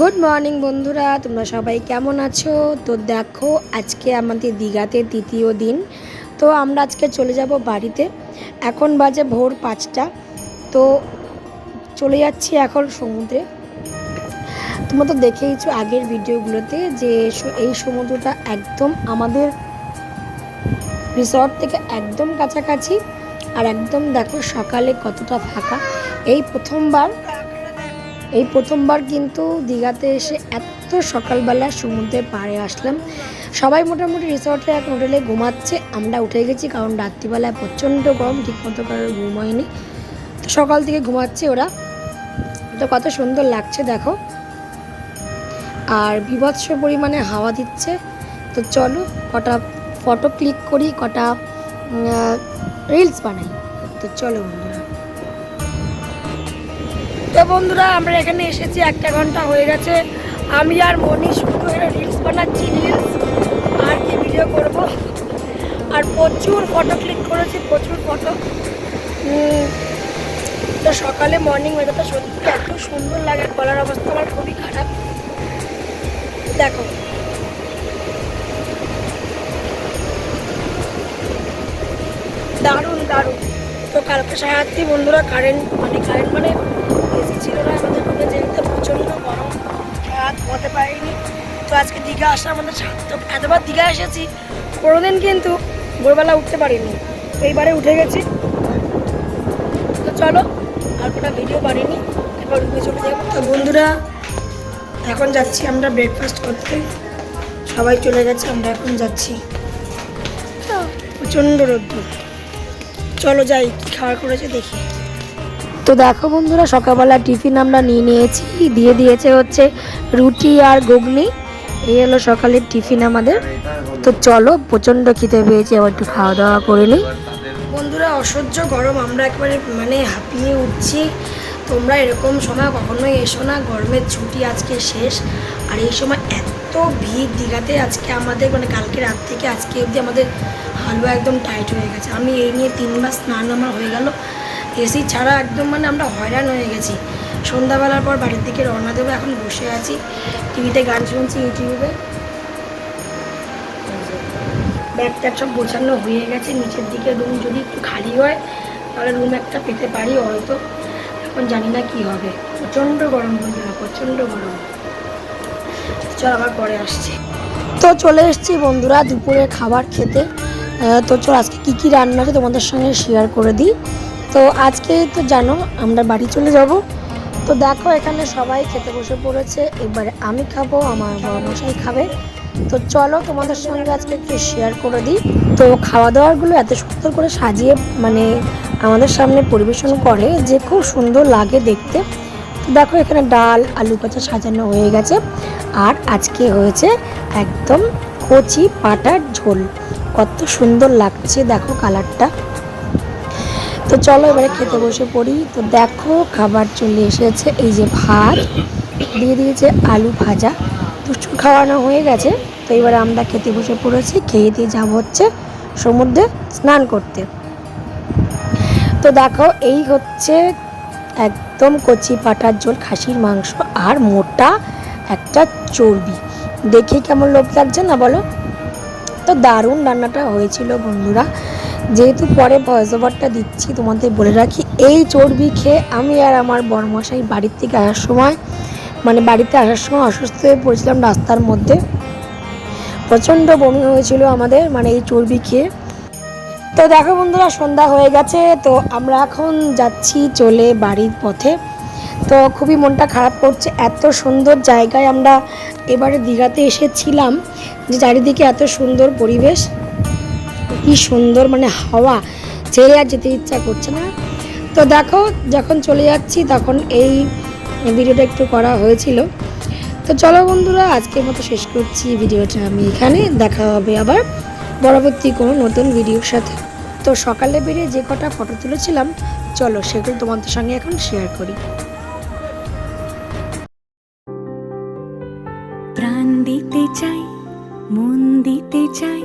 Good morning বন্ধুরা। তোমরা সবাই কেমন আছো? তো দেখো, আজকে আমাদের দীঘাতে তৃতীয় দিন। তো আমরা আজকে চলে যাব বাড়িতে। এখন বাজে ভোর পাঁচটা। তো চলে যাচ্ছি এখন সমুদ্রে। তোমরা তো দেখেইছো আগের ভিডিওগুলোতে যে এই সমুদ্রটা একদম আমাদের রিসর্ট থেকে একদম কাছাকাছি। আর একদম দেখো সকালে কতটা ফাঁকা। এই প্রথমবার এই প্রথমবার কিন্তু দীঘাতে এসে এত সকালবেলা সমুদ্রের পাড়ে আসলাম। সবাই মোটামুটি রিসর্টে এক হোটেলে ঘুমাচ্ছে, আমরা উঠে গেছি কারণ রাত্রিবেলায় প্রচণ্ড গরম, ঠিকমতো কারোর ঘুম হয়নি। তো সকাল থেকে ঘুমাচ্ছে ওরা। তো কত সুন্দর লাগছে, দেখো। আর বিভৎস পরিমাণে হাওয়া দিচ্ছে। তো চলো, কটা ফটো ক্লিক করি, কটা রিলস বানাই। তো চলো বন্ধুরা। তো বন্ধুরা, আমরা এখানে এসেছি, একটা ঘণ্টা হয়ে গেছে। আমি আর মনি শুধু রিলস বানাচ্ছি রিলস আর কি ভিডিও করব? আর প্রচুর ফটো ক্লিক করেছি, প্রচুর ফটো তো সকালে মর্নিং ওয়েদারটা সত্যি এত সুন্দর লাগে, গলার অবস্থা আমার খুবই খারাপ। দেখো। দারুণ দারুণ। তো কালকে সারাত্রি বন্ধুরা কারেন্ট মানে কারেন্ট মানে এসি ছিল না, আমাদের রুমে যেহেতু প্রচণ্ড গরম, রাত হতে পারিনি। তো আজকে দীঘা আসা আমাদের সার্থক এতবার দীঘা এসেছি, কোনোদিন কিন্তু ভোরবেলা উঠতে পারিনি। তো এইবারে উঠে গেছি। তো চলো, আর কোনো ভিডিও বানিনি এবার রুমে চলে যাব। তো বন্ধুরা, এখন যাচ্ছি আমরা ব্রেকফাস্ট করতে। সবাই চলে গেছে, আমরা এখন যাচ্ছি। প্রচণ্ড রোদ্দুর। চলো যাই, কি খাবার করেছে দেখি। তো দেখো বন্ধুরা, সকালবেলা টিফিন আমরা নিয়ে নিয়েছি। দিয়ে দিয়েছে হচ্ছে রুটি আর ঘুগনি। এই হলো সকালের টিফিন আমাদের। তো চলো, প্রচণ্ড খিদে পেয়েছি আবার একটু খাওয়া দাওয়া করে নিই। বন্ধুরা, অসহ্য গরম, আমরা একবারে মানে হাঁপিয়ে উঠছি। তোমরা এরকম সময় কখনোই এসো না, গরমের ছুটি আজকে শেষ। আর এই সময় এত ভিড় দীঘাতে আজকে আমাদের মানে কালকে রাত থেকে আজকে অবধি আমাদের হালুয়া একদম টাইট হয়ে গেছে। আমি এই নিয়ে তিনবার স্নান আমার হয়ে গেল। এসি ছাড়া একদম মানে আমরা হয়রান হয়ে গেছি। সন্ধ্যাবেলার পর বাড়ির দিকে রওনা দেবো, এখন বসে আছি। টিভিতে গান শুনছি, ইউটিউবে। ব্যাগ ট্যাগ সব গোছানো হয়ে গেছে, নিচের দিকে রুম যদি একটু খালি হয়, তাহলে রুম একটা পেতে পারি হয়তো। এখন জানি না কি হবে। প্রচণ্ড গরম বন্ধুরা, প্রচণ্ড গরম। চল আবার পরে আসছি। তো চলে এসেছি বন্ধুরা দুপুরে খাবার খেতে। তো চল আজকে কী কী রান্না আছে তোমাদের সঙ্গে শেয়ার করে দিই। তো আজকে তো জানো, আমরা বাড়ি চলে যাব। তো দেখো, এখানে সবাই খেতে বসে পড়েছে। এবারে আমি খাব, আমার বড় মশাই খাবে। তো চলো, তোমাদের সঙ্গে আজকে একটু শেয়ার করে দিই। তো খাওয়া দাওয়ারগুলো এত সুন্দর করে সাজিয়ে মানে আমাদের সামনে পরিবেশন করে যে খুব সুন্দর লাগে দেখতে। দেখো, এখানে ডাল, আলু কাঁচা সাজানো হয়ে গেছে। আর আজকে হয়েছে একদম কচি পাটার ঝোল। কত সুন্দর লাগছে, দেখো কালারটা তো চলো এবারে খেতে বসে পড়ি। তো দেখো খাবার চলে এসেছে, এই যে ভাত, দিয়ে দিয়েছে আলু ভাজা। দুষ্টু খাওয়ানো হয়ে গেছে, তো এবারে আমরা খেতে বসে পড়েছি, খেয়ে দিয়ে যাব হচ্ছে সমুদ্রে স্নান করতে। তো দেখো, এই হচ্ছে একদম কচি পাটার ঝোল, খাসির মাংস আর মোটা একটা চর্বি। দেখে কেমন লোভ লাগছে না বলো? তো দারুণ রান্নাটা হয়েছিল বন্ধুরা। যেহেতু পরে ভয়েস ওভারটা দিচ্ছি, তোমাদের বলে রাখি, এই চর্বি খেয়ে আমি আর আমার বড়মশাই বাড়ির থেকে আসার সময় মানে বাড়িতে আসার সময় অসুস্থ হয়ে পড়েছিলাম রাস্তার মধ্যে। প্রচণ্ড বমি হয়েছিল আমাদের মানে এই চর্বি খেয়ে। তো দেখো বন্ধুরা, সন্ধ্যা হয়ে গেছে, তো আমরা এখন যাচ্ছি চলে বাড়ির পথে। তো খুবই মনটা খারাপ করছে, এত সুন্দর জায়গায় আমরা এবারে দীঘাতে এসেছিলাম, যে চারিদিকে এত সুন্দর পরিবেশ। কি সুন্দর মানে হাওয়া, ছেড়ে আর যেতে ইচ্ছা করছে না। তো দেখো, যখন চলে যাচ্ছি তখন এই ভিডিওটা একটু করা হয়েছিল। তো চলো বন্ধুরা, আজকের মতো শেষ করছি। ভিডিওটা আমি এখানে, দেখা হবে আবার পরবর্তী কোনো নতুন ভিডিওর সাথে। তো সকালে বেরিয়ে যে কটা ফটো তুলেছিলাম, চলো সেগুলো তোমাদের সঙ্গে এখন শেয়ার করি। প্রাণ দিতে চাই, মন দিতে চাই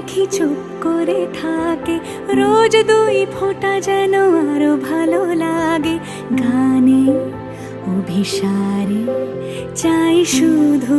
আখি চুপ করে থাকে। রোজ দুই ফোঁটা যেন আরও ভালো লাগে। গানে, অভিসারে চাই শুধু